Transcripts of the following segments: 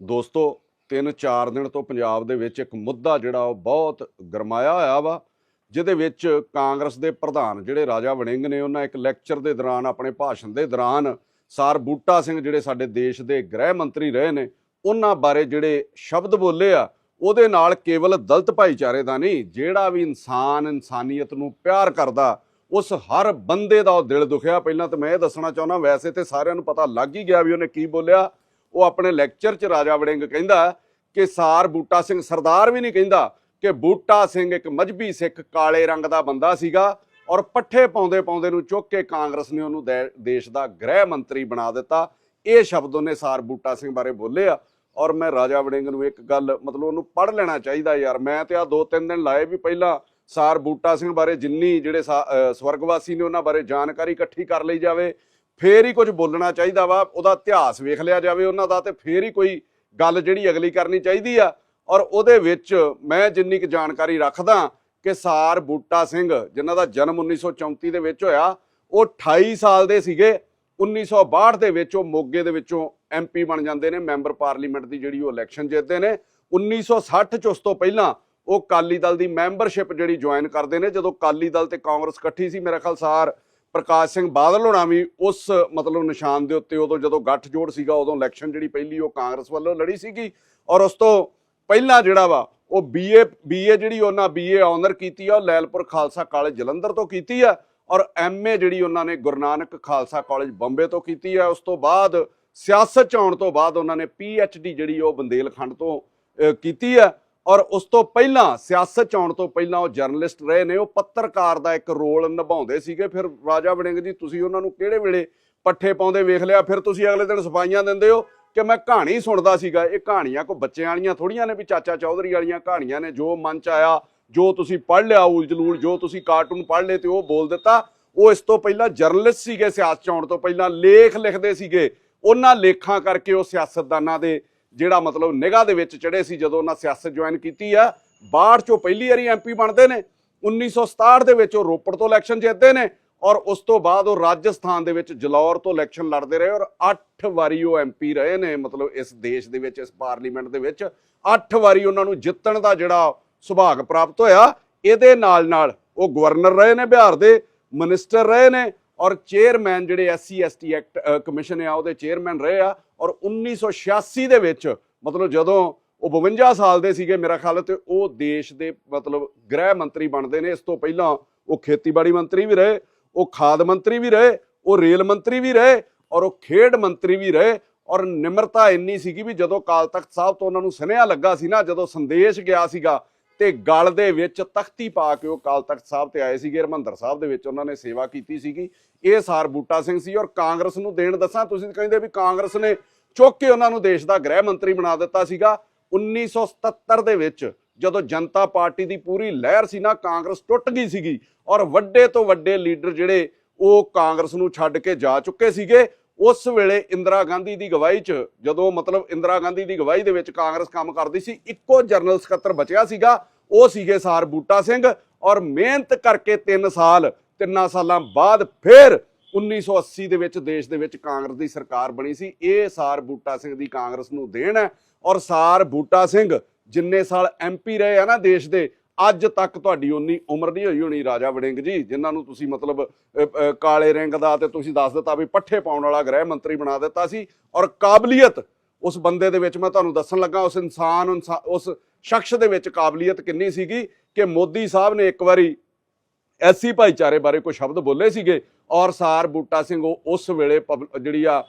ਦੋਸਤੋ 3-4 ਦਿਨ ਤੋਂ ਪੰਜਾਬ ਦੇ ਵਿੱਚ ਇੱਕ ਮੁੱਦਾ ਜਿਹੜਾ ਉਹ ਬਹੁਤ ਗਰਮਾਇਆ ਹੋਇਆ ਵਾ, ਜਿਹਦੇ ਵਿੱਚ ਕਾਂਗਰਸ ਦੇ ਪ੍ਰਧਾਨ ਜਿਹੜੇ ਰਾਜਾ ਵੜਿੰਗ ਨੇ, ਉਹਨਾਂ ਇੱਕ ਲੈਕਚਰ ਦੇ ਦੌਰਾਨ, ਆਪਣੇ ਭਾਸ਼ਣ ਦੇ ਦੌਰਾਨ ਸਾਰ ਬੂਟਾ ਸਿੰਘ ਜਿਹੜੇ ਸਾਡੇ ਦੇਸ਼ ਦੇ ਗ੍ਰਹਿ ਮੰਤਰੀ ਰਹੇ ਨੇ, ਉਹਨਾਂ ਬਾਰੇ ਜਿਹੜੇ ਸ਼ਬਦ ਬੋਲੇ ਆ, ਉਹਦੇ ਨਾਲ ਕੇਵਲ ਦਲਤ ਭਾਈਚਾਰੇ ਦਾ ਨਹੀਂ, ਜਿਹੜਾ ਵੀ ਇਨਸਾਨ, ਇਨਸਾਨੀਅਤ ਨੂੰ ਪਿਆਰ ਕਰਦਾ, ਉਸ ਹਰ ਬੰਦੇ ਦਾ ਉਹ ਦਿਲ ਦੁਖਿਆ। ਪਹਿਲਾਂ ਤਾਂ ਮੈਂ ਇਹ ਦੱਸਣਾ ਚਾਹੁੰਦਾ, ਵੈਸੇ ਤੇ ਸਾਰਿਆਂ ਨੂੰ ਪਤਾ ਲੱਗ ਹੀ ਗਿਆ ਵੀ ਉਹਨੇ ਕੀ ਬੋਲਿਆ। ਉਹ ਆਪਣੇ ਲੈਕਚਰ 'ਚ ਰਾਜਾ ਵੜਿੰਗ ਕਹਿੰਦਾ ਕਿ ਸਾਰ ਬੂਟਾ ਸਿੰਘ ਸਰਦਾਰ ਵੀ ਨਹੀਂ ਕਹਿੰਦਾ ਕਿ ਬੂਟਾ ਸਿੰਘ ਇੱਕ ਮਜਬੀ ਸਿੱਖ ਕਾਲੇ ਰੰਗ ਦਾ ਬੰਦਾ ਸੀਗਾ ਔਰ ਪੱਠੇ ਪਾਉਂਦੇ ਪਾਉਂਦੇ ਨੂੰ ਚੁੱਕ ਕੇ ਕਾਂਗਰਸ ਨੇ ਉਹਨੂੰ ਦੇ- ਦੇਸ਼ ਦਾ ਗ੍ਰਹਿ ਮੰਤਰੀ ਬਣਾ ਦਿੱਤਾ। ਇਹ ਸ਼ਬਦ ਉਹਨੇ ਸਾਰ ਬੂਟਾ ਸਿੰਘ ਬਾਰੇ ਬੋਲੇ ਆ ਔਰ ਮੈਂ ਰਾਜਾ ਵੜਿੰਗ ਨੂੰ ਇੱਕ ਗੱਲ ਮਤਲਬ ਉਹਨੂੰ ਪੜ੍ਹ ਲੈਣਾ ਚਾਹੀਦਾ ਯਾਰ, ਮੈਂ ਤੇ ਆ ਦੋ ਤਿੰਨ ਦਿਨ ਲਾਏ ਵੀ ਪਹਿਲਾਂ ਸਾਰ ਬੂਟਾ ਸਿੰਘ ਬਾਰੇ ਜਿੰਨੀ ਜਿਹੜੇ ਸਾ- ਸਵਰਗਵਾਸੀ ਨੇ ਉਹਨਾਂ ਬਾਰੇ ਜਾਣਕਾਰੀ ਇਕੱਠੀ ਕਰ ਲਈ ਜਾਵੇ। ਫੇਰ ਹੀ ਕੁਝ ਬੋਲਣਾ ਚਾਹੀਦਾ ਵਾ, ਉਹਦਾ ਇਤਿਹਾਸ ਵੇਖ ਲਿਆ ਜਾਵੇ ਉਹਨਾਂ ਦਾ ਤੇ ਫੇਰ ਹੀ ਕੋਈ ਗੱਲ ਜਿਹੜੀ ਅਗਲੀ ਕਰਨੀ ਚਾਹੀਦੀ ਆ। ਔਰ ਉਹਦੇ ਵਿੱਚ ਮੈਂ ਜਿੰਨੀ ਕੁ ਜਾਣਕਾਰੀ ਰੱਖਦਾ ਕਿ ਸਾਰ ਬੂਟਾ ਸਿੰਘ, ਜਿਨ੍ਹਾਂ ਦਾ ਜਨਮ 1934 ਦੇ ਵਿੱਚ ਹੋਇਆ, ਉਹ 28 ਸਾਲ ਦੇ ਸੀਗੇ। 1962 ਦੇ ਵਿੱਚ ਉਹ ਮੋਗੇ ਦੇ ਵਿੱਚੋਂ ਐਮਪੀ ਬਣ ਜਾਂਦੇ ਨੇ, ਮੈਂਬਰ ਪਾਰਲੀਮੈਂਟ ਦੀ ਜਿਹੜੀ ਉਹ ਇਲੈਕਸ਼ਨ ਜਿੱਤਦੇ ਨੇ। 1960 ਚ ਉਸ ਤੋਂ ਪਹਿਲਾਂ ਉਹ ਕਾਲੀ ਦਲ ਦੀ ਮੈਂਬਰਸ਼ਿਪ ਜਿਹੜੀ ਜੁਆਇਨ ਕਰਦੇ ਨੇ, ਜਦੋਂ ਕਾਲੀ ਦਲ ਤੇ ਕਾਂਗਰਸ ਇਕੱਠੀ ਸੀ, ਮੇਰਾ ਖਿਆਲ ਸਾਰ ਪ੍ਰਕਾਸ਼ ਸਿੰਘ ਬਾਦਲ ਹੋਣਾ ਵੀ ਉਸ ਮਤਲਬ ਨਿਸ਼ਾਨ ਦੇ ਉੱਤੇ ਉਦੋਂ ਜਦੋਂ ਗੱਠ ਜੋੜ ਸੀਗਾ, ਉਦੋਂ ਇਲੈਕਸ਼ਨ ਜਿਹੜੀ ਪਹਿਲੀ ਉਹ ਕਾਂਗਰਸ ਵੱਲੋਂ ਲੜੀ ਸੀਗੀ ਔਰ ਉਸ ਤੋਂ ਪਹਿਲਾਂ ਜਿਹੜਾ ਵਾ, ਉਹ ਬੀਏ ਬੀਏ ਜਿਹੜੀ ਉਹਨਾਂ ਬੀਏ ਆਨਰ ਕੀਤੀ ਆ, ਉਹ ਲੈਲਪੁਰ ਖਾਲਸਾ ਕਾਲਜ ਜਲੰਧਰ ਤੋਂ ਕੀਤੀ ਆ ਔਰ ਐਮਏ ਜਿਹੜੀ ਉਹਨਾਂ ਨੇ ਗੁਰੂ ਨਾਨਕ ਖਾਲਸਾ ਕਾਲਜ ਬੰਬੇ ਤੋਂ ਕੀਤੀ ਆ। ਉਸ ਤੋਂ ਬਾਅਦ ਸਿਆਸਤ ਚ ਆਉਣ ਤੋਂ ਬਾਅਦ ਉਹਨਾਂ ਨੇ ਪੀਐਚਡੀ ਜਿਹੜੀ ਉਹ ਬੰਦੇਲਖੰਡ ਤੋਂ ਕੀਤੀ ਆ। ਔਰ ਉਸ ਤੋਂ ਪਹਿਲਾਂ, ਸਿਆਸਤ ਚ ਆਉਣ ਤੋਂ ਪਹਿਲਾਂ ਉਹ ਜਰਨਲਿਸਟ ਰਹੇ ਨੇ, ਉਹ ਪੱਤਰਕਾਰ ਦਾ ਇੱਕ ਰੋਲ ਨਿਭਾਉਂਦੇ ਸੀਗੇ। ਫਿਰ ਰਾਜਾ ਵੜਿੰਗ ਜੀ, ਤੁਸੀਂ ਉਹਨਾਂ ਨੂੰ ਕਿਹੜੇ ਵੇਲੇ ਪੱਠੇ ਪਾਉਂਦੇ ਵੇਖ ਲਿਆ? ਫਿਰ ਤੁਸੀਂ ਅਗਲੇ ਦਿਨ ਸਫਾਈਆਂ ਦਿੰਦੇ ਹੋ ਕਿ ਮੈਂ ਕਹਾਣੀ ਸੁਣਦਾ ਸੀਗਾ। ਇਹ ਕਹਾਣੀਆਂ ਕੋ ਬੱਚਿਆਂ ਵਾਲੀਆਂ ਥੋੜੀਆਂ ਨੇ ਵੀ ਚਾਚਾ ਚੌਧਰੀ ਵਾਲੀਆਂ ਕਹਾਣੀਆਂ ਨੇ। ਜੋ ਮਨ ਚ ਆਇਆ, ਜੋ ਤੁਸੀਂ ਪੜ੍ਹ ਲਿਆ ਉਲਜਲੂਲ ਜੋ ਤੁਸੀਂ ਕਾਰਟੂਨ ਪੜ੍ਹ ਲਏ ਤੇ ਉਹ ਬੋਲ ਦਿੱਤਾ। ਉਹ ਇਸ ਤੋਂ ਪਹਿਲਾਂ ਜਰਨਲਿਸਟ ਸੀਗੇ ਸਿਆਸਤ ਚ ਆਉਣ ਤੋਂ ਪਹਿਲਾਂ, ਲੇਖ ਲਿਖਦੇ ਸੀਗੇ। ਉਹਨਾਂ ਲੇਖਾਂ ਕਰਕੇ ਉਹ ਸਿਆਸਤਦਾਨਾਂ ਦੇ ਜਿਹੜਾ ਮਤਲਬ ਨਿਗਾਹ ਦੇ ਵਿੱਚ ਚੜੇ ਸੀ ਜਦੋਂ ਉਹਨਾਂ ਸਿਆਸਤ ਜੁਆਇਨ ਕੀਤੀ ਆ ਬਾਹਰ ਚੋਂ ਪਹਿਲੀ ਵਾਰੀ ਐਮਪੀ ਬਣਦੇ ਨੇ 1967 ਦੇ ਵਿੱਚ ਉਹ ਰੋਪੜ ਤੋਂ ਇਲੈਕਸ਼ਨ ਜਿੱਤਦੇ ਨੇ ਔਰ ਉਸ ਤੋਂ ਬਾਅਦ ਉਹ ਰਾਜਸਥਾਨ ਦੇ ਵਿੱਚ ਜਲੌਰ ਤੋਂ ਇਲੈਕਸ਼ਨ ਲੜਦੇ ਰਹੇ ਔਰ 8 ਵਾਰੀ ਉਹ ਐਮਪੀ ਰਹੇ ਨੇ, ਮਤਲਬ ਇਸ ਦੇਸ਼ ਦੇ ਵਿੱਚ, ਇਸ ਪਾਰਲੀਮੈਂਟ ਦੇ ਵਿੱਚ। 8 ਵਾਰੀ ਉਹਨਾਂ ਨੂੰ ਜਿੱਤਣ ਦਾ ਜਿਹੜਾ ਸੁਭਾਗ ਪ੍ਰਾਪਤ ਹੋਇਆ, ਇਹਦੇ ਨਾਲ ਨਾਲ ਉਹ ਗਵਰਨਰ ਰਹੇ ਨੇ ਬਿਹਾਰ ਦੇ, ਮਿਨਿਸਟਰ ਰਹੇ ਨੇ ਔਰ ਚੇਅਰਮੈਨ ਜਿਹੜੇ ਐਸਸੀ ਐਸਟੀ ਐਕਟ ਕਮਿਸ਼ਨ ਆ, ਉਹਦੇ ਚੇਅਰਮੈਨ ਰਹੇ ਆ। ਔਰ 1986 ਦੇ ਵਿੱਚ ਮਤਲਬ ਜਦੋਂ ਉਹ 52 ਸਾਲ ਦੇ ਸੀਗੇ ਮੇਰਾ ਖਿਆਲ ਤੇ ਉਹ ਦੇਸ਼ ਦੇ ਮਤਲਬ ਗ੍ਰਹਿ ਮੰਤਰੀ ਬਣਦੇ ਨੇ। ਇਸ ਤੋਂ ਪਹਿਲਾਂ ਉਹ ਖੇਤੀਬਾੜੀ ਮੰਤਰੀ ਵੀ ਰਹੇ, ਉਹ ਖਾਦ ਮੰਤਰੀ ਵੀ ਰਹੇ, ਉਹ ਰੇਲ ਮੰਤਰੀ ਵੀ ਰਹੇ ਔਰ ਉਹ ਖੇਡ ਮੰਤਰੀ ਵੀ ਰਹੇ ਔਰ ਨਿਮਰਤਾ ਇੰਨੀ ਸੀਗੀ ਵੀ ਜਦੋਂ ਕਾਲ ਤਖਤ ਸਾਹਿਬ ਤੋਂ ਉਹਨਾਂ ਨੂੰ ਸੁਨੇਹਾ ਲੱਗਾ ਸੀ ਨਾ, ਜਦੋਂ ਸੰਦੇਸ਼ ਗਿਆ ਸੀਗਾ ਤੇ ਗਲ ਦੇ ਵਿੱਚ ਤਖਤੀ ਪਾ ਕੇ ਉਹ ਕਾਲ ਤਖਤ ਸਾਹਿਬ ਤੇ ਆਏ ਸੀਗੇ, ਹਰਮੰਦਰ ਸਾਹਿਬ ਦੇ ਵਿੱਚ ਉਹਨਾਂ ਨੇ ਸੇਵਾ ਕੀਤੀ ਸੀਗੀ। ਇਹ ਸਾਰ ਬੂਟਾ ਸਿੰਘ ਸੀ ਔਰ ਕਾਂਗਰਸ ਨੂੰ ਦੇਣ ਦੱਸਾਂ, ਤੁਸੀਂ ਕਹਿੰਦੇ ਵੀ ਕਾਂਗਰਸ ਨੇ ਚੁੱਕ ਕੇ ਉਹਨਾਂ ਨੂੰ ਦੇਸ਼ ਦਾ ਗ੍ਰਹਿ ਮੰਤਰੀ ਬਣਾ ਦਿੱਤਾ ਸੀਗਾ। 1977 ਦੇ ਵਿੱਚ ਜਦੋਂ ਜਨਤਾ ਪਾਰਟੀ ਦੀ ਪੂਰੀ ਲਹਿਰ ਸੀ ਨਾ, ਕਾਂਗਰਸ ਟੁੱਟ ਗਈ ਸੀਗੀ ਔਰ ਵੱਡੇ ਤੋਂ ਵੱਡੇ ਲੀਡਰ ਜਿਹੜੇ ਉਹ ਕਾਂਗਰਸ ਨੂੰ ਛੱਡ ਕੇ ਜਾ ਚੁੱਕੇ ਸੀਗੇ। ਉਸ ਵੇਲੇ ਇੰਦਰਾ ਗਾਂਧੀ ਦੀ ਗਵਾਹੀ 'ਚ, ਜਦੋਂ ਮਤਲਬ ਇੰਦਰਾ ਗਾਂਧੀ ਦੀ ਗਵਾਹੀ ਦੇ ਵਿੱਚ ਕਾਂਗਰਸ ਕੰਮ ਕਰਦੀ ਸੀ, ਇੱਕੋ ਜਨਰਲ ਸਕੱਤਰ ਬਚਿਆ ਸੀਗਾ, ਉਹ ਸੀਗੇ ਸਾਰ ਬੂਟਾ ਸਿੰਘ ਔਰ ਮਿਹਨਤ ਕਰਕੇ 3 ਸਾਲ, ਤਿੰਨਾਂ ਸਾਲਾਂ ਬਾਅਦ ਫਿਰ 1980 ਦੇ ਵਿੱਚ ਦੇਸ਼ ਦੇ ਵਿੱਚ ਕਾਂਗਰਸ ਦੀ ਸਰਕਾਰ ਬਣੀ ਸੀ। ਇਹ ਸਾਰ ਬੂਟਾ ਸਿੰਘ ਦੀ ਕਾਂਗਰਸ ਨੂੰ ਦੇਣ ਹੈ ਔਰ ਸਾਰ ਬੂਟਾ ਸਿੰਘ ਜਿੰਨੇ ਸਾਲ ਐਮਪੀ ਰਹੇ ਆ ਨਾ ਦੇਸ਼ ਦੇ ਅੱਜ ਤੱਕ ਤੁਹਾਡੀ ਉਨੀ ਉਮਰ ਨਹੀਂ ਹੋਈ ਹੋਣੀ ਰਾਜਾ ਵੜਿੰਗ ਜੀ, ਜਿਨ੍ਹਾਂ ਨੂੰ ਤੁਸੀਂ ਮਤਲਬ ਕਾਲੇ ਰਿੰਗ ਦਾ ਤੇ ਤੁਸੀਂ ਦੱਸ ਦਿੱਤਾ ਵੀ ਪੱਠੇ ਪਾਉਣ ਵਾਲਾ ਗ੍ਰਹਿ ਮੰਤਰੀ ਬਣਾ ਦਿੱਤਾ ਸੀ ਔਰ ਕਾਬਲੀਅਤ ਉਸ ਬੰਦੇ ਦੇ ਵਿੱਚ ਮੈਂ ਤੁਹਾਨੂੰ ਦੱਸਣ ਲੱਗਾ, ਉਸ ਇਨਸਾਨ, ਇਨਸਾ- ਉਸ ਸ਼ਖਸ ਦੇ ਵਿੱਚ ਕਾਬਲੀਅਤ ਕਿੰਨੀ ਸੀਗੀ ਕਿ ਮੋਦੀ ਸਾਹਿਬ ਨੇ ਇੱਕ ਵਾਰੀ ਐਸੀ ਭਾਈਚਾਰੇ ਬਾਰੇ ਕੋਈ ਸ਼ਬਦ ਬੋਲੇ ਸੀਗੇ ਔਰ ਸਾਰ ਬੂਟਾ ਸਿੰਘ ਉਹ ਉਸ ਵੇਲੇ ਪਬ- ਜਿਹੜੀ ਆ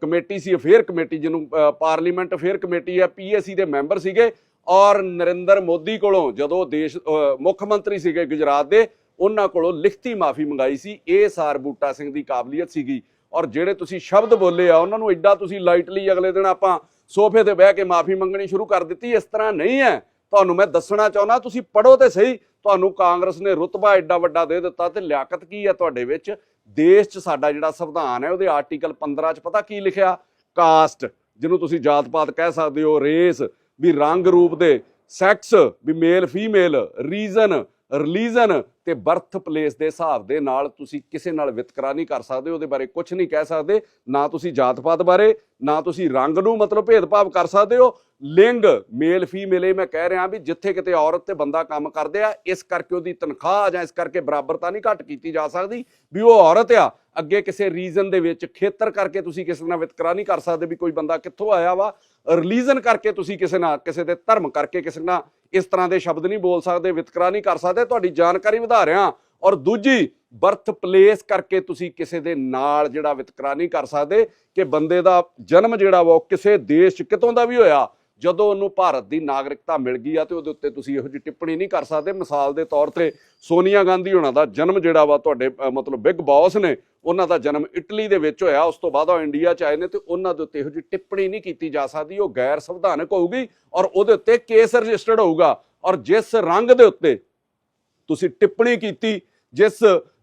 ਕਮੇਟੀ ਸੀ ਅਫੇਅਰ ਕਮੇਟੀ ਜਿਹਨੂੰ ਪਾਰਲੀਮੈਂਟ ਅਫੇਅਰ ਕਮੇਟੀ ਆ ਪੀਐਸਸੀ ਦੇ ਮੈਂਬਰ ਸੀਗੇ ਔਰ ਨਰਿੰਦਰ ਮੋਦੀ ਕੋਲੋਂ ਜਦੋਂ ਦੇਸ਼ ਮੁੱਖ ਮੰਤਰੀ ਸੀਗੇ ਗੁਜਰਾਤ ਦੇ, ਉਹਨਾਂ ਕੋਲੋਂ ਲਿਖਤੀ ਮਾਫੀ ਮੰਗਾਈ ਸੀ। ਇਹ ਸਾਰ ਬੂਟਾ ਸਿੰਘ ਦੀ ਕਾਬਲੀਅਤ ਸੀਗੀ। ਔਰ ਜਿਹੜੇ ਤੁਸੀਂ ਸ਼ਬਦ ਬੋਲੇ ਆ, ਉਹਨਾਂ ਨੂੰ ਐਡਾ ਤੁਸੀਂ ਲਾਈਟਲੀ ਅਗਲੇ ਦਿਨ ਆਪਾਂ ਸੋਫੇ ਤੇ ਬਹਿ ਕੇ ਮਾਫੀ ਮੰਗਣੀ ਸ਼ੁਰੂ ਕਰ ਦਿੱਤੀ। ਇਸ ਤਰ੍ਹਾਂ ਨਹੀਂ ਹੈ। ਤੁਹਾਨੂੰ ਮੈਂ ਦੱਸਣਾ ਚਾਹੁੰਦਾ, ਤੁਸੀਂ ਪੜੋ ਤੇ ਸਹੀ। ਤੁਹਾਨੂੰ ਕਾਂਗਰਸ ਨੇ ਰੁਤਬਾ ਐਡਾ ਵੱਡਾ ਦੇ ਦਿੱਤਾ ਤੇ ਲਿਆਕਤ ਕੀ ਹੈ ਤੁਹਾਡੇ ਵਿੱਚ? ਦੇਸ਼ 'ਚ ਸਾਡਾ ਜਿਹੜਾ ਸੰਵਿਧਾਨ ਹੈ, ਉਹਦੇ ਆਰਟੀਕਲ 15 'ਚ ਪਤਾ ਕੀ ਲਿਖਿਆ? ਕਾਸਟ ਜਿਹਨੂੰ ਤੁਸੀਂ ਜਾਤ ਪਾਤ ਕਹਿ ਸਕਦੇ ਹੋ ਰੇਸ ਵੀ ਰੰਗ ਰੂਪ ਦੇ ਸੈਕਸ ਵੀ ਮੇਲ ਫੀਮੇਲ ਰੀਜਨ ਰਿਲੀਜਨ ਤੇ ਬਰਥ ਪਲੇਸ ਦੇ ਹਿਸਾਬ ਦੇ ਨਾਲ ਤੁਸੀਂ ਕਿਸੇ ਨਾਲ ਵਿਤਕਰਾ ਨਹੀਂ ਕਰ ਸਕਦੇ, ਉਹਦੇ ਬਾਰੇ ਕੁਝ ਨਹੀਂ ਕਹਿ ਸਕਦੇ। ਨਾ ਤੁਸੀਂ ਜਾਤ ਪਾਤ ਬਾਰੇ, ਨਾ ਤੁਸੀਂ ਰੰਗ ਨੂੰ ਮਤਲਬ ਭੇਦਭਾਵ ਕਰ ਸਕਦੇ ਹੋ। ਲਿੰਗ ਮੇਲ ਫੀਮੇਲ ਇਹ ਮੈਂ ਕਹਿ ਰਿਹਾ ਵੀ ਜਿੱਥੇ ਕਿਤੇ ਔਰਤ ਤੇ ਬੰਦਾ ਕੰਮ ਕਰਦੇ ਆ, ਇਸ ਕਰਕੇ ਉਹਦੀ ਤਨਖਾਹ ਜਾਂ ਇਸ ਕਰਕੇ ਬਰਾਬਰਤਾ ਨਹੀਂ ਘੱਟ ਕੀਤੀ ਜਾ ਸਕਦੀ ਵੀ ਉਹ ਔਰਤ ਆ। ਅੱਗੇ ਕਿਸੇ ਰੀਜਨ ਦੇ ਵਿੱਚ ਖੇਤਰ ਕਰਕੇ ਤੁਸੀਂ ਕਿਸੇ ਨਾਲ ਵਿਤਕਰਾ ਨਹੀਂ ਕਰ ਸਕਦੇ ਵੀ ਕੋਈ ਬੰਦਾ ਕਿੱਥੋਂ ਆਇਆ ਵਾ। ਰਿਲੀਜਨ ਕਰਕੇ ਤੁਸੀਂ ਕਿਸੇ ਨਾਲ, ਕਿਸੇ ਦੇ ਧਰਮ ਕਰਕੇ ਕਿਸੇ ਨਾਲ ਇਸ ਤਰ੍ਹਾਂ ਦੇ ਸ਼ਬਦ ਨਹੀਂ ਬੋਲ ਸਕਦੇ, ਵਿਤਕਰਾ ਨਹੀਂ ਕਰ ਸਕਦੇ। ਤੁਹਾਡੀ ਜਾਣਕਾਰੀ ਵਧਾ ਰਿਹਾ ਔਰ ਦੂਜੀ ਬਰਥ ਪਲੇਸ ਕਰਕੇ ਤੁਸੀਂ ਕਿਸੇ ਦੇ ਨਾਲ ਜਿਹੜਾ ਵਿਤਕਰਾ ਨਹੀਂ ਕਰ ਸਕਦੇ ਕਿ ਬੰਦੇ ਦਾ ਜਨਮ ਜਿਹੜਾ ਵਾ ਉਹ ਕਿਸੇ ਦੇਸ਼ ਕਿਤੋਂ ਦਾ ਵੀ ਹੋਇਆ, ਜਦੋਂ ਉਹਨੂੰ ਭਾਰਤ ਦੀ ਨਾਗਰਿਕਤਾ ਮਿਲ ਗਈ ਆ ਤੇ ਉਹਦੇ ਉੱਤੇ ਤੁਸੀਂ ਇਹੋ ਜਿਹੀ ਟਿੱਪਣੀ ਨਹੀਂ ਕਰ ਸਕਦੇ। ਮਿਸਾਲ ਦੇ ਤੌਰ ਤੇ ਸੋਨੀਆ ਗਾਂਧੀ ਹੋਣਾ ਦਾ ਜਨਮ ਜਿਹੜਾ ਵਾ ਤੁਹਾਡੇ ਮਤਲਬ ਬਿਗ ਬੌਸ ਨੇ, ਉਹਨਾਂ ਦਾ ਜਨਮ ਇਟਲੀ ਦੇ ਵਿੱਚ ਹੋਇਆ, ਉਸ ਤੋਂ ਬਾਅਦ ਉਹ ਇੰਡੀਆ ਚ ਆਏ ਨੇ ਤੇ ਉਹਨਾਂ ਦੇ ਉੱਤੇ ਇਹੋ ਜਿਹੀ ਟਿੱਪਣੀ ਨਹੀਂ ਕੀਤੀ ਜਾ ਸਕਦੀ, ਉਹ ਗੈਰ ਸੰਵਿਧਾਨਕ ਹੋਊਗੀ ਔਰ ਉਹਦੇ ਉੱਤੇ ਕੇਸ ਰਜਿਸਟਰਡ ਹੋਊਗਾ ਔਰ ਜਿਸ ਰੰਗ ਦੇ ਉੱਤੇ ਤੁਸੀਂ ਟਿੱਪਣੀ ਕੀਤੀ, ਜਿਸ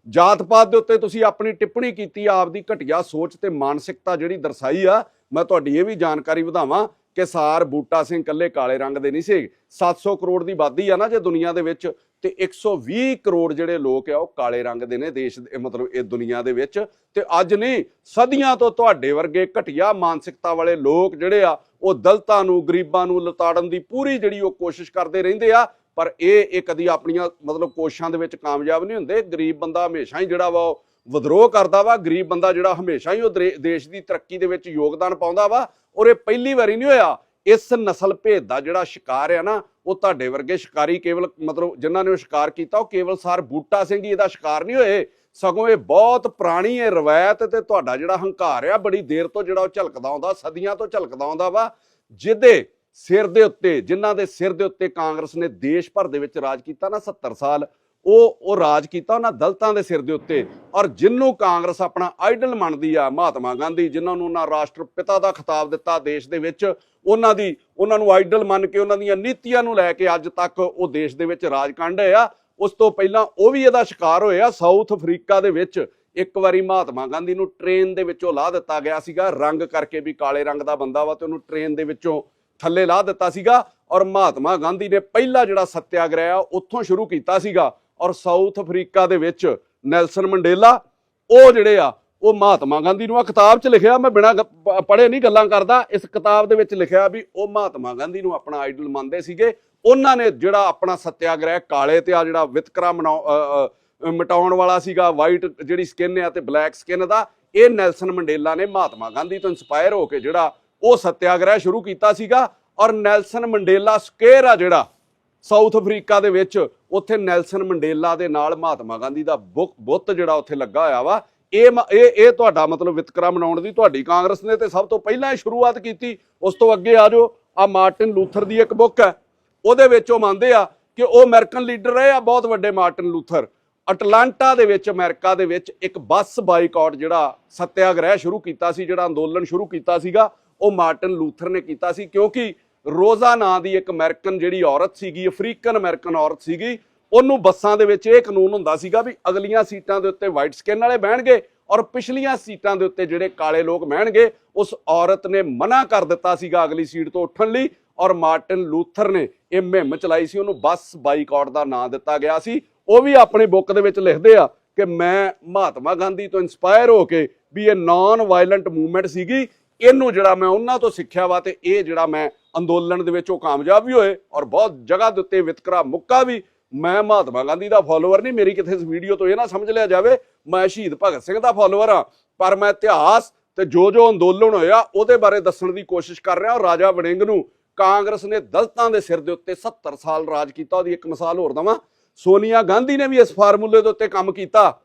ਜਾਤ ਪਾਤ ਦੇ ਉੱਤੇ ਤੁਸੀਂ ਆਪਣੀ ਟਿੱਪਣੀ ਕੀਤੀ, ਆਪਦੀ ਘਟੀਆ ਸੋਚ ਤੇ ਮਾਨਸਿਕਤਾ ਜਿਹੜੀ ਦਰਸਾਈ ਆ, ਮੈਂ ਤੁਹਾਡੀ ਇਹ ਵੀ ਜਾਣਕਾਰੀ ਵਧਾਵਾਂ ਕਿ ਸਾਰ ਬੂਟਾ ਸਿੰਘ ਕੱਲੇ ਕਾਲੇ ਰੰਗ ਦੇ ਨਹੀਂ ਸੀ। 700 ਕਰੋੜ ਦੀ ਆਬਾਦੀ ਆ ਨਾ ਜੇ ਦੁਨੀਆ ਦੇ ਵਿੱਚ, ਤੇ 120 ਕਰੋੜ ਜਿਹੜੇ ਲੋਕ ਆ, ਉਹ ਕਾਲੇ ਰੰਗ ਦੇ ਨੇ ਦੇਸ਼ ਦੇ, ਮਤਲਬ ਇਹ ਦੁਨੀਆ ਦੇ ਵਿੱਚ। ਤੇ ਅੱਜ ਨਹੀਂ, ਸਦੀਆਂ ਤੋਂ ਤੁਹਾਡੇ ਵਰਗੇ ਘਟੀਆ ਮਾਨਸਿਕਤਾ ਵਾਲੇ ਲੋਕ ਜਿਹੜੇ ਆ, ਉਹ ਦਲਤਾਂ ਨੂੰ, ਗਰੀਬਾਂ ਨੂੰ ਲਤਾੜਨ ਦੀ ਪੂਰੀ ਜਿਹੜੀ ਉਹ ਕੋਸ਼ਿਸ਼ ਕਰਦੇ ਰਹਿੰਦੇ ਆ ਪਰ ਇਹ ਇਹ ਕਦੀ ਆਪਣੀਆਂ ਮਤਲਬ ਕੋਸ਼ਿਸ਼ਾਂ ਦੇ ਵਿੱਚ ਕਾਮਯਾਬ ਨਹੀਂ ਹੁੰਦੇ। ਗਰੀਬ ਬੰਦਾ ਹਮੇਸ਼ਾ ਹੀ ਜਿਹੜਾ ਵਾ ਉਹ ਵਿਦਰੋਹ ਕਰਦਾ ਵਾ। ਗਰੀਬ ਬੰਦਾ ਜਿਹੜਾ ਹਮੇਸ਼ਾ ਹੀ ਉਹ ਦਰੇ- ਦੇਸ਼ ਦੀ ਤਰੱਕੀ ਦੇ ਵਿੱਚ ਯੋਗਦਾਨ ਪਾਉਂਦਾ ਵਾ ਔਰ ਇਹ ਪਹਿਲੀ ਵਾਰੀ ਨਹੀਂ ਹੋਇਆ। ਇਸ ਨਸਲ ਭੇਦ ਦਾ ਜਿਹੜਾ ਸ਼ਿਕਾਰ ਆ ਨਾ, ਉਹ ਤੁਹਾਡੇ ਵਰਗੇ ਸ਼ਿਕਾਰੀ ਕੇਵਲ ਮਤਲਬ ਜਿਨ੍ਹਾਂ ਨੇ ਉਹ ਸ਼ਿਕਾਰ ਕੀਤਾ, ਉਹ ਕੇਵਲ ਸਾਰ ਬੂਟਾ ਸਿੰਘ ਹੀ ਇਹਦਾ ਸ਼ਿਕਾਰ ਨਹੀਂ ਹੋਏ। ਸਗੋਂ ਇਹ ਬਹੁਤ ਪੁਰਾਣੀ ਇਹ ਰਵਾਇਤ ਤੇ ਤੁਹਾਡਾ ਜਿਹੜਾ ਹੰਕਾਰ ਆ, ਬੜੀ ਦੇਰ ਤੋਂ ਜਿਹੜਾ ਉਹ ਝਲਕਦਾ ਆਉਂਦਾ, ਸਦੀਆਂ ਤੋਂ ਝਲਕਦਾ ਆਉਂਦਾ ਵਾ, ਜਿਹਦੇ ਸਿਰ ਦੇ ਉੱਤੇ, ਜਿਨ੍ਹਾਂ ਦੇ ਸਿਰ ਦੇ ਉੱਤੇ ਕਾਂਗਰਸ ਨੇ ਦੇਸ਼ ਭਰ ਦੇ ਵਿੱਚ ਰਾਜ ਕੀਤਾ ਨਾ 70 ਸਾਲ, ਉਹ ਉਹ ਰਾਜ ਕੀਤਾ ਉਹਨਾਂ ਦਲਤਾਂ ਦੇ ਸਿਰ ਦੇ ਉੱਤੇ। ਔਰ ਜਿੰਨੂੰ ਕਾਂਗਰਸ ਆਪਣਾ ਆਈਡਲ ਮੰਨਦੀ ਆ, ਮਹਾਤਮਾ ਗਾਂਧੀ, ਜਿਨ੍ਹਾਂ ਨੂੰ ਉਹਨਾਂ ਰਾਸ਼ਟਰ ਪਿਤਾ ਦਾ ਖਿਤਾਬ ਦਿੱਤਾ ਦੇਸ਼ ਦੇ ਵਿੱਚ, ਉਹਨਾਂ ਦੀ, ਉਹਨਾਂ ਨੂੰ ਆਈਡਲ ਮੰਨ ਕੇ ਉਹਨਾਂ ਦੀਆਂ ਨੀਤੀਆਂ ਨੂੰ ਲੈ ਕੇ ਅੱਜ ਤੱਕ ਉਹ ਦੇਸ਼ ਦੇ ਵਿੱਚ ਰਾਜ ਕੰਡ ਆ ਉਸ ਤੋਂ ਪਹਿਲਾਂ ਉਹ ਵੀ ਇਹਦਾ ਸ਼ਿਕਾਰ ਹੋਏ ਆ ਸਾਊਥ ਅਫਰੀਕਾ ਦੇ ਵਿੱਚ। ਇੱਕ ਵਾਰੀ ਮਹਾਤਮਾ ਗਾਂਧੀ ਨੂੰ ਟ੍ਰੇਨ ਦੇ ਵਿੱਚੋਂ ਲਾਹ ਦਿੱਤਾ ਗਿਆ ਸੀਗਾ, ਰੰਗ ਕਰਕੇ ਵੀ ਕਾਲੇ ਰੰਗ ਦਾ ਬੰਦਾ ਵਾ ਤੇ ਉਹਨੂੰ ਟ੍ਰੇਨ ਦੇ ਵਿੱਚੋਂ ਥੱਲੇ ਲਾਹ ਦਿੱਤਾ ਸੀਗਾ ਔਰ ਮਹਾਤਮਾ ਗਾਂਧੀ ਨੇ ਪਹਿਲਾ ਜਿਹੜਾ ਸੱਤਿਆਗ੍ਰਹਿ ਆ, ਉੱਥੋਂ ਸ਼ੁਰੂ ਕੀਤਾ ਸੀਗਾ ਔਰ ਸਾਊਥ ਅਫਰੀਕਾ ਦੇ ਵਿੱਚ ਨੈਲਸਨ ਮੰਡੇਲਾ, ਉਹ ਜਿਹੜੇ ਆ, ਉਹ ਮਹਾਤਮਾ ਗਾਂਧੀ ਨੂੰ ਆ ਕਿਤਾਬ 'ਚ ਲਿਖਿਆ, ਮੈਂ ਬਿਨਾਂ ਪੜ੍ਹੇ ਨਹੀਂ ਗੱਲਾਂ ਕਰਦਾ, ਇਸ ਕਿਤਾਬ ਦੇ ਵਿੱਚ ਲਿਖਿਆ ਵੀ ਉਹ ਮਹਾਤਮਾ ਗਾਂਧੀ ਨੂੰ ਆਪਣਾ ਆਈਡਲ ਮੰਨਦੇ ਸੀਗੇ, ਉਹਨਾਂ ਨੇ ਜਿਹੜਾ ਆਪਣਾ ਸੱਤਿਆਗ੍ਰਹਿ ਕਾਲੇ ਤੇ ਆ ਜਿਹੜਾ ਵਿਤਕਰਾ ਮਨਾਉ- ਮਿਟਾਉਣ ਵਾਲਾ ਸੀਗਾ ਵਾਈਟ ਜਿਹੜੀ ਸਕਿਨ ਆ ਤੇ ਬਲੈਕ ਸਕਿਨ ਦਾ, ਇਹ ਨੈਲਸਨ ਮੰਡੇਲਾ ਨੇ ਮਹਾਤਮਾ ਗਾਂਧੀ ਤੋਂ ਇਨਸਪਾਇਰ ਹੋ ਕੇ ਜਿਹੜਾ ਉਹ ਸਤਿਆਗ੍ਰਹਿ ਸ਼ੁਰੂ ਕੀਤਾ ਸੀਗਾ ਔਰ ਨੈਲਸਨ ਮੰਡੇਲਾ ਸਕੁਅਰ ਆ ਜਿਹੜਾ ਸਾਊਥ ਅਫਰੀਕਾ ਦੇ ਵਿੱਚ, ਉੱਥੇ ਨੈਲਸਨ ਮੰਡੇਲਾ ਦੇ ਨਾਲ ਮਹਾਤਮਾ ਗਾਂਧੀ ਦਾ ਬੁੱਕ ਬੁੱਤ ਜਿਹੜਾ ਉੱਥੇ ਲੱਗਾ ਹੋਇਆ ਵਾ। ਇਹ ਮ- ਇਹ ਇਹ ਤੁਹਾਡਾ ਮਤਲਬ ਵਿਤਕਰਾ ਮਨਾਉਣ ਦੀ ਤੁਹਾਡੀ ਕਾਂਗਰਸ ਨੇ ਤੇ ਸਭ ਤੋਂ ਪਹਿਲਾਂ ਇਹ ਸ਼ੁਰੂਆਤ ਕੀਤੀ, ਉਸ ਤੋਂ ਅੱਗੇ ਆ ਜਾਓ। ਆ ਮਾਰਟਿਨ ਲੂਥਰ ਦੀ ਇੱਕ ਬੁੱਕ ਹੈ। ਉਹਦੇ ਵਿੱਚ ਉਹ ਮੰਨਦੇ ਆ ਕਿ ਉਹ ਅਮਰੀਕਨ ਲੀਡਰ ਰਹੇ ਆ, ਬਹੁਤ ਵੱਡੇ ਮਾਰਟਿਨ ਲੂਥਰ। ਅਟਲਾਂਟਾ ਦੇ ਵਿੱਚ, ਅਮਰੀਕਾ ਦੇ ਵਿੱਚ ਇੱਕ ਬੱਸ ਬਾਈਕਾਟ ਜਿਹੜਾ ਸੱਤਿਆਗ੍ਰਹਿ ਸ਼ੁਰੂ ਕੀਤਾ ਸੀ, ਜਿਹੜਾ ਅੰਦੋਲਨ ਸ਼ੁਰੂ ਕੀਤਾ ਸੀਗਾ। ਉਹ ਮਾਰਟਿਨ ਲੂਥਰ ਨੇ ਕੀਤਾ ਸੀ, ਕਿਉਂਕਿ ਰੋਜ਼ਾ ਨਾਂ ਦੀ ਇੱਕ ਅਮਰੀਕਨ ਜਿਹੜੀ ਔਰਤ ਸੀਗੀ, ਅਫਰੀਕਨ ਅਮਰੀਕਨ ਔਰਤ ਸੀਗੀ, ਉਹਨੂੰ ਬੱਸਾਂ ਦੇ ਵਿੱਚ ਇਹ ਕਾਨੂੰਨ ਹੁੰਦਾ ਸੀਗਾ ਵੀ ਅਗਲੀਆਂ ਸੀਟਾਂ ਦੇ ਉੱਤੇ ਵਾਈਟ ਸਕਿਨ ਵਾਲੇ ਬਹਿਣਗੇ ਔਰ ਪਿਛਲੀਆਂ ਸੀਟਾਂ ਦੇ ਉੱਤੇ ਜਿਹੜੇ ਕਾਲੇ ਲੋਕ ਬਹਿਣਗੇ, ਉਸ ਔਰਤ ਨੇ ਮਨਾ ਕਰ ਦਿੱਤਾ ਸੀਗਾ ਅਗਲੀ ਸੀਟ ਤੋਂ ਉੱਠਣ ਲਈ ਔਰ ਮਾਰਟਿਨ ਲੂਥਰ ਨੇ ਇਹ ਮਹਿੰਮ ਚਲਾਈ ਸੀ, ਉਹਨੂੰ ਬੱਸ ਬਾਈਕਾਟ ਦਾ ਨਾਂ ਦਿੱਤਾ ਗਿਆ ਸੀ। ਉਹ ਵੀ ਆਪਣੀ ਬੁੱਕ ਦੇ ਵਿੱਚ ਲਿਖਦੇ ਆ ਕਿ ਮੈਂ ਮਹਾਤਮਾ ਗਾਂਧੀ ਤੋਂ ਇਨਸਪਾਇਰ ਹੋ ਕੇ ਵੀ ਇਹ ਨਾਨ ਵਾਇਲੈਂਟ ਮੂਵਮੈਂਟ ਸੀਗੀ ਇਹਨੂੰ ਜਿਹੜਾ ਮੈਂ ਉਹਨਾਂ ਤੋਂ ਸਿੱਖਿਆ ਵਾ ਤੇ ਇਹ ਜਿਹੜਾ ਮੈਂ ਅੰਦੋਲਨ ਦੇ ਵਿੱਚ ਉਹ ਕਾਮਯਾਬ ਵੀ ਹੋਏ ਔਰ ਬਹੁਤ ਜਗ੍ਹਾ ਦੇ ਉੱਤੇ ਵਿਤਕਰਾ ਮੁੱਕਾ ਵੀ ਮੈਂ ਮਹਾਤਮਾ ਗਾਂਧੀ ਦਾ ਫਾਲੋਅਰ ਨਹੀਂ, ਮੇਰੀ ਕਿਥੇ ਇਸ ਵੀਡੀਓ ਤੋਂ ਇਹ ਨਾ ਸਮਝ ਲਿਆ ਜਾਵੇ, ਮੈਂ ਸ਼ਹੀਦ ਭਗਤ ਸਿੰਘ ਦਾ ਫਾਲੋਅਰ ਆ ਪਰ ਮੈਂ ਇਤਿਹਾਸ ਤੇ ਜੋ ਜੋ ਅੰਦੋਲਨ ਹੋਇਆ ਉਹਦੇ ਬਾਰੇ ਦੱਸਣ ਦੀ ਕੋਸ਼ਿਸ਼ ਕਰ ਰਿਹਾ ਔਰ ਰਾਜਾ ਵੜਿੰਗ ਨੂੰ ਕਾਂਗਰਸ ਨੇ ਦਲਤਾਂ ਦੇ ਸਿਰ ਦੇ ਉੱਤੇ 70 ਸਾਲ ਰਾਜ ਕੀਤਾ, ਉਹਦੀ ਇੱਕ ਮਿਸਾਲ ਹੋਰ ਦਵਾਂ। ਸੋਨੀਆ ਗਾਂਧੀ ਨੇ ਵੀ ਇਸ ਫਾਰਮੂਲੇ ਦੇ ਉੱਤੇ ਕੰਮ ਕੀਤਾ।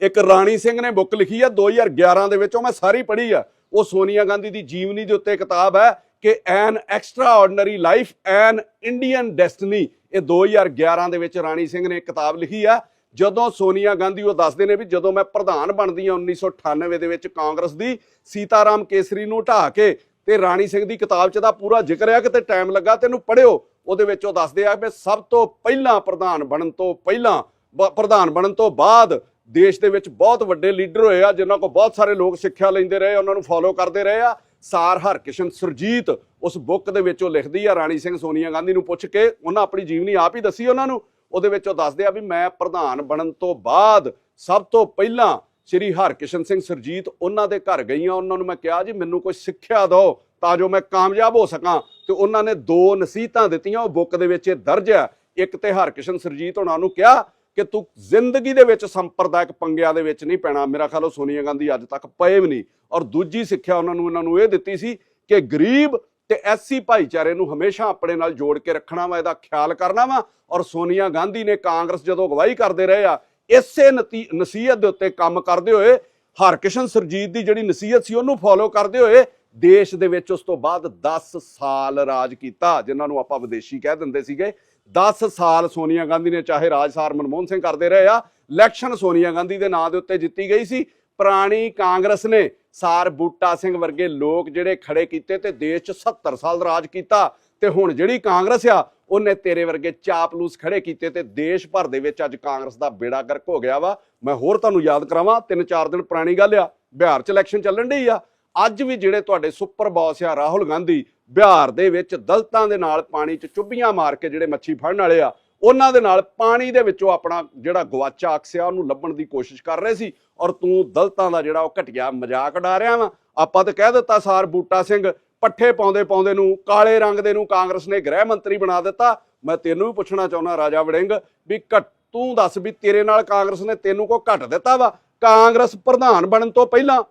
ਇੱਕ ਰਾਣੀ ਸਿੰਘ ਨੇ ਬੁੱਕ ਲਿਖੀ ਆ 2011 ਦੇ ਵਿੱਚ ਉਹ ਮੈਂ ਸਾਰੀ ਪੜ੍ਹੀ ਆ। ਉਹ ਸੋਨੀਆ ਗਾਂਧੀ ਦੀ ਜੀਵਨੀ ਦੇ ਉੱਤੇ ਕਿਤਾਬ ਹੈ ਕਿ an extraordinary life, an Indian destiny. ਇਹ 2011 ਦੇ ਵਿੱਚ ਰਾਣੀ ਸਿੰਘ ਨੇ ਕਿਤਾਬ ਲਿਖੀ ਆ। ਜਦੋਂ ਸੋਨੀਆ ਗਾਂਧੀ ਉਹ ਦੱਸਦੇ ਨੇ ਵੀ ਜਦੋਂ ਮੈਂ ਪ੍ਰਧਾਨ ਬਣਦੀ ਆ 1998 ਦੇ ਵਿੱਚ ਕਾਂਗਰਸ ਦੀ, ਸੀਤਾਰਾਮ ਕੇਸਰੀ ਨੂੰ ਢਾ ਕੇ ਤੇ ਰਾਣੀ ਸਿੰਘ ਦੀ ਕਿਤਾਬ 'ਚ ਦਾ ਪੂਰਾ ਜ਼ਿਕਰ ਆ ਕਿਤੇ ਟਾਈਮ ਲੱਗਾ, ਤੈਨੂੰ ਪੜਿਓ ਉਹਦੇ ਵਿੱਚ ਉਹ ਦੱਸਦੇ ਆ ਕਿ ਸਭ ਤੋਂ ਪਹਿਲਾਂ ਪ੍ਰਧਾਨ ਬਣਨ ਤੋਂ ਪਹਿਲਾਂ, ਬ- ਪ੍ਰਧਾਨ ਬਣਨ ਤੋਂ ਬਾਅਦ ਦੇਸ਼ ਦੇ ਵਿੱਚ ਬਹੁਤ ਵੱਡੇ ਲੀਡਰ ਹੋਏ ਆ, ਜਿਨ੍ਹਾਂ ਕੋਲ ਬਹੁਤ ਸਾਰੇ ਲੋਕ ਸਿੱਖਿਆ ਲੈਂਦੇ ਰਹੇ, ਉਹਨਾਂ ਨੂੰ ਫੋਲੋ ਕਰਦੇ ਰਹੇ ਆ। ਸਾਰ ਹਰਕਿਸ਼ਨ ਸੁਰਜੀਤ ਉਸ ਬੁੱਕ ਦੇ ਵਿੱਚ ਉਹ ਲਿਖਦੀ ਆ, ਰਾਣੀ ਸਿੰਘ ਸੋਨੀਆ ਗਾਂਧੀ ਨੂੰ ਪੁੱਛ ਕੇ, ਉਹਨਾਂ ਆਪਣੀ ਜੀਵਨੀ ਆਪ ਹੀ ਦੱਸੀ ਉਹਨਾਂ ਨੂੰ। ਉਹਦੇ ਵਿੱਚ ਉਹ ਦੱਸਦੇ ਆ ਵੀ ਮੈਂ ਪ੍ਰਧਾਨ ਬਣਨ ਤੋਂ ਬਾਅਦ ਸਭ ਤੋਂ ਪਹਿਲਾਂ ਸ਼੍ਰੀ ਹਰਕਿਸ਼ਨ ਸਿੰਘ ਸਰਜੀਤ ਉਹਨਾਂ ਦੇ ਘਰ ਗਈਆਂ। ਉਹਨਾਂ ਨੂੰ ਮੈਂ ਕਿਹਾ, ਜੀ, ਮੈਨੂੰ ਕੋਈ ਸਿੱਖਿਆ ਦਿਓ ਤਾਂ ਜੋ ਮੈਂ ਕਾਮਯਾਬ ਹੋ ਸਕਾਂ। ਤੇ ਉਹਨਾਂ ਨੇ ਦੋ ਨਸੀਹਤਾਂ ਦਿੱਤੀਆਂ। ਉਹ ਬੁੱਕ ਦੇ ਵਿੱਚ ਇਹ ਦਰਜ ਹੈ ਇੱਕ ਤੇ ਹਰਕਿਸ਼ਨ ਸਰਜੀਤ ਉਹਨਾਂ ਨੂੰ ਕਿਹਾ ਕਿ ਤੂੰ ਜ਼ਿੰਦਗੀ ਦੇ ਵਿੱਚ ਸੰਪਰਦਾਇਕ ਪੰਗਿਆਂ ਦੇ ਵਿੱਚ ਨਹੀਂ ਪੈਣਾ। ਮੇਰਾ ਖਿਆਲ ਉਹ ਸੋਨੀਆ ਗਾਂਧੀ ਅੱਜ ਤੱਕ ਪਏ ਵੀ ਨਹੀਂ। ਔਰ ਦੂਜੀ ਸਿੱਖਿਆ ਉਹਨਾਂ ਨੂੰ, ਇਹਨਾਂ ਨੂੰ ਇਹ ਦਿੱਤੀ ਸੀ ਕਿ ਗਰੀਬ ਤੇ ਐਸਸੀ ਭਾਈਚਾਰੇ ਨੂੰ ਹਮੇਸ਼ਾ ਆਪਣੇ ਨਾਲ ਜੋੜ ਕੇ ਰੱਖਣਾ ਵਾ, ਇਹਦਾ ਖਿਆਲ ਕਰਨਾ ਵਾ। ਔਰ ਸੋਨੀਆ ਗਾਂਧੀ ਨੇ ਕਾਂਗਰਸ ਜਦੋਂ ਅਗਵਾਈ ਕਰਦੇ ਰਹੇ ਆ, ਇਸੇ ਨਤੀ- ਨਸੀਹਤ ਦੇ ਉੱਤੇ ਕੰਮ ਕਰਦੇ ਹੋਏ, ਹਰਕਿਸ਼ਨ ਸਰਜੀਤ ਦੀ ਜਿਹੜੀ ਨਸੀਹਤ ਸੀ ਉਹਨੂੰ ਫੋਲੋ ਕਰਦੇ ਹੋਏ, ਦੇਸ਼ ਦੇ ਵਿੱਚ ਉਸ ਤੋਂ ਬਾਅਦ 10 ਸਾਲ ਰਾਜ ਕੀਤਾ, ਜਿਨ੍ਹਾਂ ਨੂੰ ਆਪਾਂ ਵਿਦੇਸ਼ੀ ਕਹਿ ਦਿੰਦੇ ਸੀਗੇ। 10 ਸਾਲ ਸੋਨੀਆ ਗਾਂਧੀ ਨੇ ਚਾਹੇ ਰਾਜ ਸਾਰ ਮਨਮੋਹਨ ਸਿੰਘ ਕਰਦੇ ਰਹੇ ਆ, ਇਲੈਕਸ਼ਨ ਸੋਨੀਆ ਗਾਂਧੀ ਦੇ ਨਾਂ ਦੇ ਉੱਤੇ ਜਿੱਤੀ ਗਈ ਸੀ। ਪੁਰਾਣੀ ਕਾਂਗਰਸ ਨੇ ਸਾਰ ਬੂਟਾ ਸਿੰਘ ਵਰਗੇ ਲੋਕ ਜਿਹੜੇ ਖੜੇ ਕੀਤੇ ਤੇ ਦੇਸ਼ 'ਚ 70 ਸਾਲ ਰਾਜ ਕੀਤਾ ਤੇ ਹੁਣ ਜਿਹੜੀ ਕਾਂਗਰਸ ਆ, ਉਹਨੇ ਤੇਰੇ ਵਰਗੇ ਚਾਪਲੂਸ ਖੜੇ ਕੀਤੇ ਤੇ ਦੇਸ਼ ਭਰ ਦੇ ਵਿੱਚ ਅੱਜ ਕਾਂਗਰਸ ਦਾ ਬੇੜਾ ਗਰਕ ਹੋ ਗਿਆ ਵਾ। ਮੈਂ ਹੋਰ ਤੁਹਾਨੂੰ ਯਾਦ ਕਰਾਵਾਂ ਤਿੰਨ ਚਾਰ ਦਿਨ ਪੁਰਾਣੀ ਗੱਲ ਆ, ਬਿਹਾਰ 'ਚ ਇਲੈਕਸ਼ਨ ਚੱਲਣ ਢਈ ਆ। ਅੱਜ ਵੀ ਜਿਹੜੇ ਤੁਹਾਡੇ ਸੁਪਰ ਬੌਸ ਆ, ਰਾਹੁਲ ਗਾਂਧੀ ਬਿਹਾਰ ਦੇ ਵਿੱਚ ਦਲਤਾਂ ਦੇ ਨਾਲ ਪਾਣੀ 'ਚ ਚੁੱਭੀਆਂ ਮਾਰ ਕੇ ਜਿਹੜੇ ਮੱਛੀ ਫੜਨ ਵਾਲੇ ਆ, ਉਹਨਾਂ ਦੇ ਨਾਲ ਪਾਣੀ ਦੇ ਵਿੱਚੋਂ ਆਪਣਾ ਜਿਹੜਾ ਗਵਾਚਾ ਅਕਸਿਆ ਉਹਨੂੰ ਲੱਭਣ ਦੀ ਕੋਸ਼ਿਸ਼ ਕਰ ਰਹੇ ਸੀ ਔਰ ਤੂੰ ਦਲਤਾਂ ਦਾ ਜਿਹੜਾ ਉਹ ਘਟਿਆ ਮਜ਼ਾਕ ਉਡਾ ਰਿਹਾ ਵਾ। ਆਪਾਂ ਤਾਂ ਕਹਿ ਦਿੱਤਾ ਸਾਰ ਬੂਟਾ ਸਿੰਘ, ਪੱਠੇ ਪਾਉਂਦੇ ਪਾਉਂਦੇ ਨੂੰ, ਕਾਲੇ ਰੰਗ ਦੇ ਨੂੰ ਕਾਂਗਰਸ ਨੇ ਗ੍ਰਹਿ ਮੰਤਰੀ ਬਣਾ ਦਿੱਤਾ। ਮੈਂ ਤੈਨੂੰ ਵੀ ਪੁੱਛਣਾ ਚਾਹੁੰਦਾ ਰਾਜਾ ਵੜਿੰਗ ਵੀ ਘੱਟ, ਤੂੰ ਦੱਸ ਵੀ ਤੇਰੇ ਨਾਲ ਕਾਂਗਰਸ ਨੇ ਤੈਨੂੰ ਕੋ ਘੱਟ ਦਿੱਤਾ ਵਾ? ਕਾਂਗਰਸ ਪ੍ਰਧਾਨ ਬਣਨ ਤੋਂ ਪਹਿਲਾਂ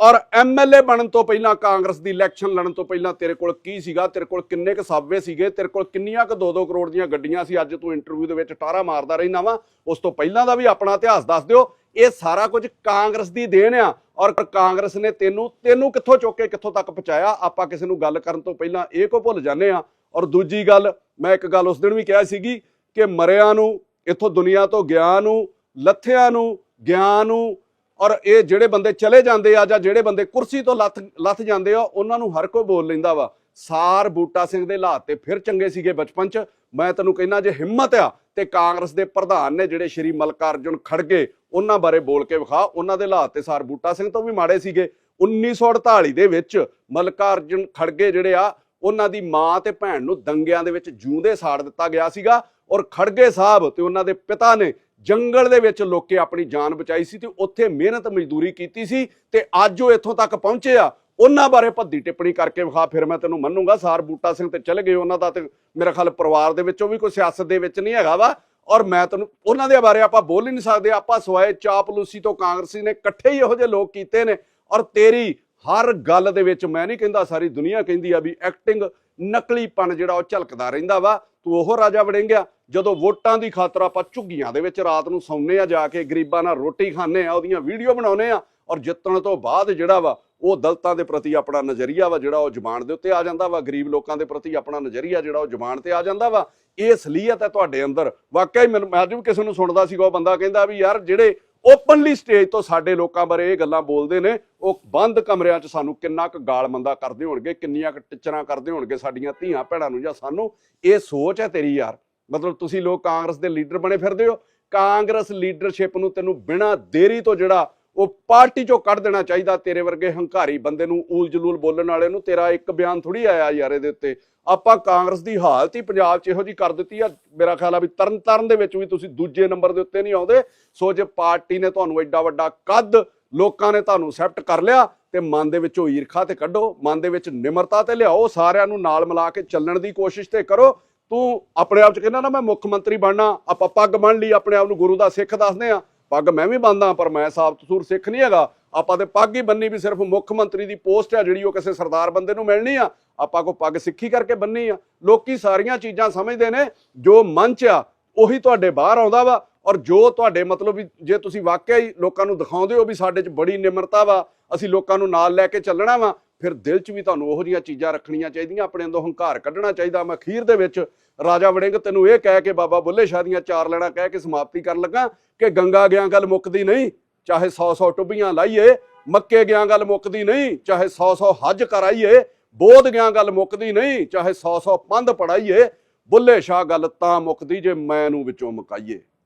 ਔਰ ਐਮਐਲਏ ਬਣਨ ਤੋਂ ਪਹਿਲਾਂ, ਕਾਂਗਰਸ ਦੀ ਇਲੈਕਸ਼ਨ ਲੜਨ ਤੋਂ ਪਹਿਲਾਂ ਤੇਰੇ ਕੋਲ ਕੀ ਸੀਗਾ? ਤੇਰੇ ਕੋਲ ਕਿੰਨੇ ਕੁ ਸਾਬਵੇ ਸੀਗੇ? ਤੇਰੇ ਕੋਲ ਕਿੰਨੀਆਂ ਕੁ 2-2 ਕਰੋੜ ਦੀਆਂ ਗੱਡੀਆਂ ਸੀ? ਅੱਜ ਤੂੰ ਇੰਟਰਵਿਊ ਦੇ ਵਿੱਚ ਟਾਰਾ ਮਾਰਦਾ ਰਹਿਣਾ ਵਾ। ਉਸ ਤੋਂ ਪਹਿਲਾਂ ਦਾ ਵੀ ਆਪਣਾ ਇਤਿਹਾਸ ਦੱਸ ਦਿਓ। ਇਹ ਸਾਰਾ ਕੁਝ ਕਾਂਗਰਸ ਦੀ ਦੇਣ ਆ। ਔਰ ਕਾਂਗਰਸ ਨੇ ਤੈਨੂੰ ਤੈਨੂੰ ਕਿੱਥੋਂ ਚੁੱਕ ਕੇ ਕਿੱਥੋਂ ਤੱਕ ਪਹੁੰਚਾਇਆ? ਆਪਾਂ ਕਿਸੇ ਨੂੰ ਗੱਲ ਕਰਨ ਤੋਂ ਪਹਿਲਾਂ ਇਹ ਕੋ ਭੁੱਲ ਜਾਂਦੇ ਆ। ਔਰ ਦੂਜੀ ਗੱਲ, ਮੈਂ ਇੱਕ ਗੱਲ ਉਸ ਦਿਨ ਵੀ ਕਿਹਾ ਸੀਗੀ ਕਿ ਮਰਿਆਂ ਨੂੰ, ਇੱਥੋਂ ਦੁਨੀਆ ਤੋਂ ਗਿਆ ਨੂੰ, ਲੱਥਿਆਂ ਨੂੰ, ਗਿਆਨ ਨੂੰ ਔਰ ਇਹ ਜਿਹੜੇ ਬੰਦੇ ਚਲੇ ਜਾਂਦੇ ਆ ਜਾਂ ਜਿਹੜੇ ਬੰਦੇ ਕੁਰਸੀ ਤੋਂ ਲੱਥ ਲੱਥ ਜਾਂਦੇ ਆ, ਉਹਨਾਂ ਨੂੰ ਹਰ ਕੋਈ ਬੋਲ ਲੈਂਦਾ ਵਾ। ਸਾਰ ਬੂਟਾ ਸਿੰਘ ਦੇ ਹਾਲਾਤ ਤੇ ਫਿਰ ਚੰਗੇ ਸੀਗੇ ਬਚਪਨ ਚ। ਮੈਂ ਤੈਨੂੰ ਕਹਿੰਦਾ ਜੇ ਹਿੰਮਤ ਆ ਤੇ ਕਾਂਗਰਸ ਦੇ ਪ੍ਰਧਾਨ ਨੇ ਜਿਹੜੇ ਸ਼੍ਰੀ ਮਲਕਾਰਜੁਨ ਖੜਗੇ, ਉਹਨਾਂ ਬਾਰੇ ਬੋਲ ਕੇ ਵਿਖਾ। ਉਹਨਾਂ ਦੇ ਹਾਲਾਤ ਤੇ ਸਾਰ ਬੂਟਾ ਸਿੰਘ ਤੋਂ ਵੀ ਮਾੜੇ ਸੀਗੇ। 1948 ਦੇ ਵਿੱਚ ਮਲਕਾਰਜੁਨ ਖੜਗੇ ਜਿਹੜੇ ਆ, ਉਹਨਾਂ ਦੀ ਮਾਂ ਤੇ ਭੈਣ ਨੂੰ ਦੰਗਿਆਂ ਦੇ ਵਿੱਚ ਜੂੰਦੇ ਸਾੜ ਦਿੱਤਾ ਗਿਆ ਸੀਗਾ। ਔਰ ਖੜਗੇ ਸਾਹਿਬ ਤੇ ਉਹਨਾਂ ਦੇ ਪਿਤਾ ਨੇ ਜੰਗਲ ਦੇ ਵਿੱਚ ਲੋਕੇ ਆਪਣੀ ਜਾਨ ਬਚਾਈ ਸੀ ਤੇ ਉੱਥੇ ਮਿਹਨਤ ਮਜ਼ਦੂਰੀ ਕੀਤੀ ਸੀ ਤੇ ਅੱਜ ਉਹ ਇੱਥੋਂ ਤੱਕ ਪਹੁੰਚੇ ਆ। ਉਹਨਾਂ ਬਾਰੇ ਭੱਦੀ ਟਿੱਪਣੀ ਕਰਕੇ ਵਿਖਾ, ਫਿਰ ਮੈਂ ਤੈਨੂੰ ਮੰਨੂਗਾ, ਸਾਰ ਬੂਟਾ ਸਿੰਘ ਤੇ ਚਲੇ ਗਏ ਉਹਨਾਂ ਦਾ ਤੇ ਮੇਰਾ ਖਿਆਲ ਪਰਿਵਾਰ ਦੇ ਵਿੱਚੋਂ ਵੀ ਕੋਈ ਸਿਆਸਤ ਦੇ ਵਿੱਚ ਨਹੀਂ ਹੈਗਾ ਵਾ। ਔਰ ਮੈਂ ਤੈਨੂੰ, ਉਹਨਾਂ ਦੇ ਬਾਰੇ ਆਪਾਂ ਬੋਲ ਹੀ ਨਹੀਂ ਸਕਦੇ। ਆਪਾਂ ਸਵਾਏ ਚਾਪਲੂਸੀ ਤੋਂ ਕਾਂਗਰਸੀ ਨੇ, ਇਕੱਠੇ ਹੀ ਇਹੋ ਜਿਹੇ ਲੋਕ ਕੀਤੇ ਨੇ। ਔਰ ਤੇਰੀ ਹਰ ਗੱਲ ਦੇ ਵਿੱਚ ਮੈਂ ਨਹੀਂ ਕਹਿੰਦਾ, ਸਾਰੀ ਦੁਨੀਆ ਕਹਿੰਦੀ ਆ ਵੀ ਐਕਟਿੰਗ ਨਕਲੀਪਣ ਜਿਹੜਾ ਉਹ ਝਲਕਦਾ ਰਹਿੰਦਾ ਵਾ, ਤੂੰ ਉਹ ਰਾਜਾ ਵੜਿੰਗਿਆ, ਜਦੋਂ ਵੋਟਾਂ ਦੀ ਖਾਤਰ ਆਪਾਂ ਝੁੱਗੀਆਂ ਦੇ ਵਿੱਚ ਰਾਤ ਨੂੰ ਸੌਂਨੇ ਆ ਜਾ ਕੇ, ਗਰੀਬਾਂ ਨਾਲ ਰੋਟੀ ਖਾਂਦੇ ਆ, ਉਹਦੀਆਂ ਵੀਡੀਓ ਬਣਾਉਨੇ ਆ, ਔਰ ਜਿੱਤਣ ਤੋਂ ਬਾਅਦ ਜਿਹੜਾ ਵਾ, ਉਹ ਦਲਤਾਂ ਦੇ ਪ੍ਰਤੀ ਆਪਣਾ ਨਜ਼ਰੀਆ ਵਾ ਜਿਹੜਾ ਉਹ ਜਬਾਨ ਦੇ ਉੱਤੇ ਆ ਜਾਂਦਾ ਵਾ, ਗਰੀਬ ਲੋਕਾਂ ਦੇ ਪ੍ਰਤੀ ਆਪਣਾ ਨਜ਼ਰੀਆ ਜਿਹੜਾ ਉਹ ਜ਼ੁਬਾਨ ਤੇ ਆ ਜਾਂਦਾ ਵਾ, ਇਹ ਅਸਲੀਅਤ ਹੈ ਤੁਹਾਡੇ ਅੰਦਰ। ਵਾਕਿਆ ਮੈਨੂੰ, ਮੈਂ ਅੱਜ ਵੀ ਕਿਸੇ ਨੂੰ ਸੁਣਦਾ ਸੀਗਾ, ਉਹ ਬੰਦਾ ਕਹਿੰਦਾ ਵੀ ਯਾਰ ਜਿਹੜੇ ਓਪਨਲੀ ਸਟੇਜ ਤੋਂ ਸਾਡੇ ਲੋਕਾਂ ਬਾਰੇ ਇਹ ਗੱਲਾਂ ਬੋਲਦੇ ਨੇ, ਉਹ ਬੰਦ ਕਮਰਿਆਂ 'ਚ ਸਾਨੂੰ ਕਿੰਨਾ ਕੁ ਗਾਲ ਮੰਦਾ ਕਰਦੇ ਹੋਣਗੇ, ਕਿੰਨੀਆਂ ਕੁ ਟਿੱਚਰਾਂ ਕਰਦੇ ਹੋਣਗੇ ਸਾਡੀਆਂ ਧੀਆਂ ਭੈਣਾਂ ਨੂੰ ਜਾਂ ਸਾਨੂੰ, ਇਹ ਸੋਚ ਹੈ ਤੇਰੀ ਯਾਰ। ਮਤਲਬ ਤੁਸੀਂ ਲੋਕ ਕਾਂਗਰਸ ਦੇ ਲੀਡਰ ਬਣੇ ਫਿਰਦੇ ਹੋ, ਕਾਂਗਰਸ ਲੀਡਰਸ਼ਿਪ ਨੂੰ ਤੈਨੂੰ ਬਿਨਾਂ ਦੇਰੀ ਤੋਂ ਜਿਹੜਾ ਉਹ ਪਾਰਟੀ ਚੋਂ ਕੱਢ ਦੇਣਾ ਚਾਹੀਦਾ, ਤੇਰੇ ਵਰਗੇ ਹੰਕਾਰੀ ਬੰਦੇ ਨੂੰ ਊਲ ਜਲੂਲ ਬੋਲਣ ਵਾਲੇ ਨੂੰ, ਤੇਰਾ ਇੱਕ ਬਿਆਨ ਥੋੜੀ ਆਇਆ ਯਾਰ ਇਹਦੇ ਉੱਤੇ। ਆਪਾਂ ਕਾਂਗਰਸ ਦੀ ਹਾਲਤ ਹੀ ਪੰਜਾਬ 'ਚ ਇਹੋ ਜੀ ਕਰ ਦਿੱਤੀ ਆ, ਮੇਰਾ ਖਿਆਲ ਆ ਵੀ ਤਰਨ ਤਾਰਨ ਦੇ ਵਿੱਚ ਵੀ ਤੁਸੀਂ ਦੂਜੇ ਨੰਬਰ ਦੇ ਉੱਤੇ ਨਹੀਂ ਆਉਂਦੇ। ਸੋ ਜੇ ਪਾਰਟੀ ਨੇ ਤੁਹਾਨੂੰ ਐਡਾ ਵੱਡਾ ਕੱਦ, ਲੋਕਾਂ ਨੇ ਤੁਹਾਨੂੰ ਐਕਸੈਪਟ ਕਰ ਲਿਆ, ਤੇ ਮਨ ਦੇ ਵਿੱਚੋਂ ਈਰਖਾ ਤੇ ਕੱਢੋ, ਮਨ ਦੇ ਵਿੱਚ ਨਿਮਰਤਾ ਤੇ ਲਿਆਓ, ਸਾਰਿਆਂ ਨੂੰ ਨਾਲ ਮਿਲਾ ਕੇ ਚੱਲਣ ਦੀ ਕੋਸ਼ਿਸ਼ ਤੇ ਕਰੋ। ਤੂੰ ਆਪਣੇ ਆਪ ਚ ਕਹਿੰਦਾ ਨਾ, ਮੈਂ ਮੁੱਖ ਮੰਤਰੀ ਬਣਨਾ, ਆਪਾਂ ਪੱਗ ਬੰਨ ਲਈ, ਆਪਣੇ ਆਪ ਨੂੰ ਗੁਰੂ ਦਾ ਸਿੱਖ ਦੱਸਦੇ ਆ। ਪੱਗ ਮੈਂ ਵੀ ਬੰਨਦਾ, ਪਰ ਮੈਂ ਸਾਬਤ ਸੂਰ ਸਿੱਖ ਨਹੀਂ ਹੈਗਾ। ਆਪਾਂ ਤੇ ਪੱਗ ਹੀ ਬੰਨੀ ਵੀ ਸਿਰਫ ਮੁੱਖ ਮੰਤਰੀ ਦੀ ਪੋਸਟ ਹੈ ਜਿਹੜੀ ਉਹ ਕਿਸੇ ਸਰਦਾਰ ਬੰਦੇ ਨੂੰ ਮਿਲਣੀ ਆ। ਆਪਾਂ ਕੋ ਪੱਗ ਸਿੱਖੀ ਕਰਕੇ ਬੰਨੀ ਆ। ਲੋਕੀ ਸਾਰੀਆਂ ਚੀਜ਼ਾਂ ਸਮਝਦੇ ਨੇ, ਜੋ ਮਨ ਚ ਆ, ਉਹੀ ਤੁਹਾਡੇ ਬਾਹਰ ਆਉਂਦਾ ਵਾ। ਔਰ ਜੋ ਤੁਹਾਡੇ ਮਤਲਬ ਵੀ ਜੇ ਤੁਸੀਂ ਵਾਕਿਆ ਹੀ ਲੋਕਾਂ ਨੂੰ ਦਿਖਾਉਂਦੇ ਹੋ ਵੀ ਸਾਡੇ 'ਚ ਬੜੀ ਨਿਮਰਤਾ ਵਾ, ਅਸੀਂ ਲੋਕਾਂ ਨੂੰ ਨਾਲ ਲੈ ਕੇ ਚੱਲਣਾ ਵਾ ਫਿਰ ਦਿਲ 'ਚ ਵੀ ਤੁਹਾਨੂੰ ਉਹੋ ਜਿਹੀਆਂ ਚੀਜ਼ਾਂ ਰੱਖਣੀਆਂ ਚਾਹੀਦੀਆਂ, ਆਪਣੇ ਅੰਦਰੋਂ ਹੰਕਾਰ ਕੱਢਣਾ ਚਾਹੀਦਾ। ਮੈਂ ਅਖੀਰ ਦੇ ਵਿੱਚ ਰਾਜਾ ਵੜਿੰਗ ਤੈਨੂੰ ਇਹ ਕਹਿ ਕੇ ਬਾਬਾ ਬੁੱਲੇ ਸ਼ਾਹ ਦੀਆਂ ਚਾਰ ਲੈਣਾ ਕਹਿ ਕੇ ਸਮਾਪਤੀ ਕਰਨ ਲੱਗਾ ਕਿ ਗੰਗਾ ਗਿਆ ਗੱਲ ਮੁੱਕਦੀ ਨਹੀਂ, ਚਾਹੇ 100-100 ਟੁੱਬੀਆਂ ਲਾਈਏ, ਮੱਕੇ ਗਿਆ ਗੱਲ ਮੁੱਕਦੀ ਨਹੀਂ, ਚਾਹੇ 100-100 ਹੱਜ ਕਰਾਈਏ, ਬੋਧ ਗਿਆ ਗੱਲ ਮੁੱਕਦੀ ਨਹੀਂ, ਚਾਹੇ 100-100 ਪੰਧ ਪੜਾਈਏ ਬੁੱਲੇ ਸ਼ਾਹ ਗੱਲ ਤਾਂ ਮੁੱਕਦੀ ਜੇ ਮੈਂ ਨੂੰ ਵਿੱਚੋਂ ਮੁਕਾਈਏ।